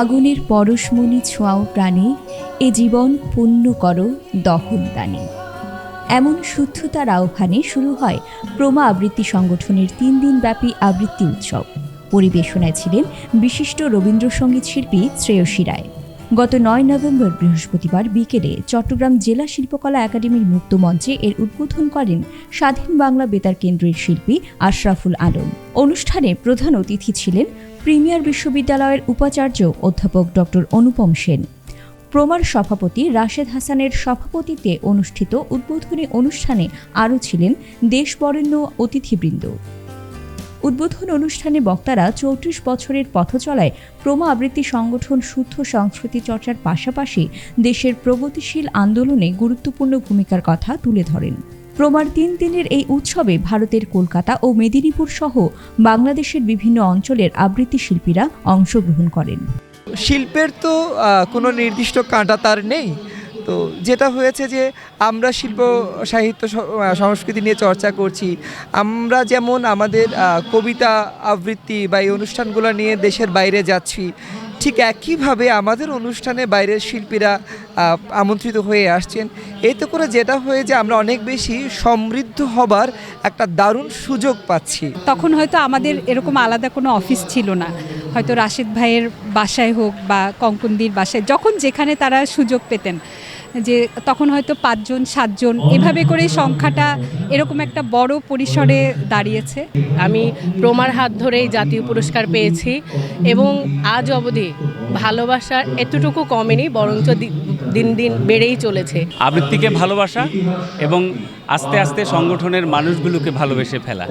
আগুনের পরশমণি ছোঁয়াও প্রাণে, এ জীবন পূর্ণ কর দহন দানে। এমন শুদ্ধতার আহ্বানে শুরু হয় প্রমা আবৃত্তি সংগঠনের তিন দিনব্যাপী আবৃত্তি উৎসব। পরিবেশনায় ছিলেন বিশিষ্ট রবীন্দ্রসঙ্গীত শিল্পী শ্রেয়সী রায়। গত নয় নভেম্বর বৃহস্পতিবার বিকেলে চট্টগ্রাম জেলা শিল্পকলা একাডেমির মুক্ত মঞ্চে এর উদ্বোধন করেন স্বাধীন বাংলা বেতার কেন্দ্রের শিল্পী আশরাফুল আলম। অনুষ্ঠানে প্রধান অতিথি ছিলেন প্রিমিয়ার বিশ্ববিদ্যালয়ের উপাচার্য অধ্যাপক ডক্টর অনুপম সেন। প্রমার সভাপতি রাশেদ হাসানের সভাপতিত্বে অনুষ্ঠিত উদ্বোধনী অনুষ্ঠানে আরও ছিলেন দেশবরেণ্য অতিথিবৃন্দ। উদ্বোধন অনুষ্ঠানে বক্তারা চৌত্রিশ বছরের পথ চলায় প্রমা আবৃত্তি সংগঠন শুদ্ধ সংস্কৃতি চর্চার পাশাপাশি দেশের প্রগতিশীল আন্দোলনে গুরুত্বপূর্ণ ভূমিকার কথা তুলে ধরেন। প্রমার তিন দিনের এই উৎসবে ভারতের কলকাতা ও মেদিনীপুর সহ বাংলাদেশের বিভিন্ন অঞ্চলের আবৃত্তি শিল্পীরা অংশগ্রহণ করেন। শিল্পের তো কোনো নির্দিষ্ট কাঁটা তার নেই। তো যেটা হয়েছে যে আমরা শিল্প, সাহিত্য সংস্কৃতি নিয়ে চর্চা করছি, আমরা যেমন আমাদের কবিতা আবৃত্তি বা এই অনুষ্ঠানগুলো নিয়ে দেশের বাইরে যাচ্ছি, ঠিক একইভাবে আমাদের অনুষ্ঠানে বাইরের শিল্পীরা আমন্ত্রিত হয়ে আসছেন। এতে করে যেটা হয়ে যে আমরা অনেক বেশি সমৃদ্ধ হবার একটা দারুণ সুযোগ পাচ্ছি। তখন হয়তো আমাদের এরকম আলাদা কোনো অফিস ছিল না। হয়তো রাশেদ ভাইয়ের বাসায় হোক বা কঙ্কনদির বাসায়, যখন যেখানে তারা সুযোগ পেতেন। যে তখন হয়তো পাঁচজন সাতজন এভাবে করে সংখ্যাটা এরকম একটা বড় পরিসরে দাঁড়িয়েছে। আমি প্রমার হাত ধরেই জাতীয় পুরস্কার পেয়েছি এবং আজ অবধি ভালোবাসা এতটুকু কমেনি বরঞ্চ দিন দিন বেড়েই চলেছে। আবৃত্তিকে ভালোবাসা এবং আস্তে আস্তে সংগঠনের মানুষগুলোকে ভালোবেসে ফেলা।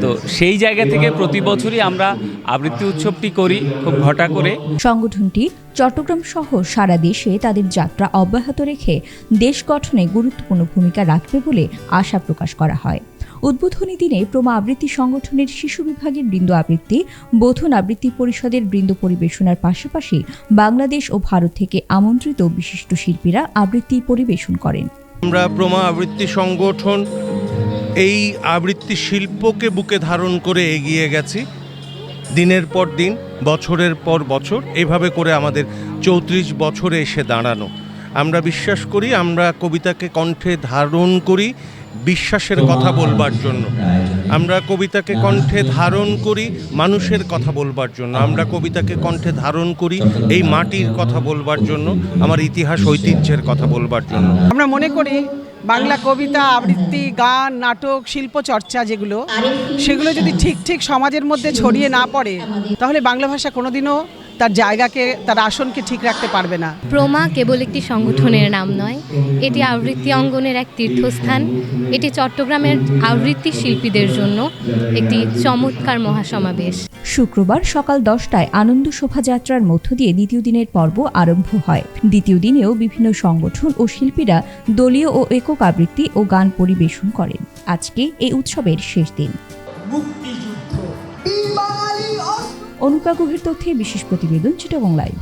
তো সেই জায়গা থেকে প্রতি বছরই আমরা আবৃত্তি উৎসবটি করি, খুব ঘটা করে। সংগঠনটি চট্টগ্রাম সহ সারা দেশে তাদের যাত্রা অব্যাহত রেখে দেশ গঠনে গুরুত্বপূর্ণ ভূমিকা রাখবে বলে আশা প্রকাশ করা হয়। উদ্বোধনী দিনে প্রমা আবৃত্তি সংগঠনের শিশু বিভাগের বৃন্দ আবৃত্তি, বোধন আবৃত্তি পরিষদের বৃন্দ পরিবেশনার পাশাপাশি বাংলাদেশ ও ভারত থেকে আমন্ত্রিত বিশিষ্ট শিল্পীরা আবৃত্তি পরিবেশন করেন। আমরা প্রমা আবৃত্তি সংগঠন, এই আবৃত্তি শিল্পকে বুকে ধারণ করে এগিয়ে গেছি। দিনের পর দিন, বছরের পর বছর, এভাবে করে আমাদের চৌত্রিশ বছরে এসে দাঁড়ানো। আমরা বিশ্বাস করি, আমরা কবিতাকে কণ্ঠে ধারণ করি বিশ্বাসের কথা বলবার জন্য। আমরা কবিতাকে কণ্ঠে ধারণ করি মানুষের কথা বলবার জন্য। আমরা কবিতাকে কণ্ঠে ধারণ করি এই মাটির কথা বলবার জন্য, আমার ইতিহাস ঐতিহ্যের কথা বলবার জন্য। আমরা মনে করি বাংলা কবিতা, আবৃত্তি, গান, নাটক, শিল্প চর্চা যেগুলো, সেগুলো যদি ঠিক ঠিক সমাজের মধ্যে ছড়িয়ে না পড়ে, তাহলে বাংলা ভাষা কোনোদিনও তার জায়গাকে তার আসনকে ঠিক রাখতে পারবে না। প্রমা কেবল একটি সংগঠনের নাম নয় এটি আবৃত্তি অঙ্গনের এক তীর্থস্থান। এটি চট্টগ্রামের আবৃত্তি শিল্পীদের জন্য একটি চমৎকার মহাসমাবেশ। শুক্রবার সকাল দশটায় আনন্দ শোভাযাত্রার মধ্য দিয়ে দ্বিতীয় দিনের পর্ব আরম্ভ হয়। দ্বিতীয় দিনেও বিভিন্ন সংগঠন ও শিল্পীরা দলীয় ও একক আবৃত্তি ও গান পরিবেশন করেন। আজকে এই উৎসবের শেষ দিন। অনুপ্রাগুহের তথ্যে বিশেষ প্রতিবেদন চিটাগং লাইভ।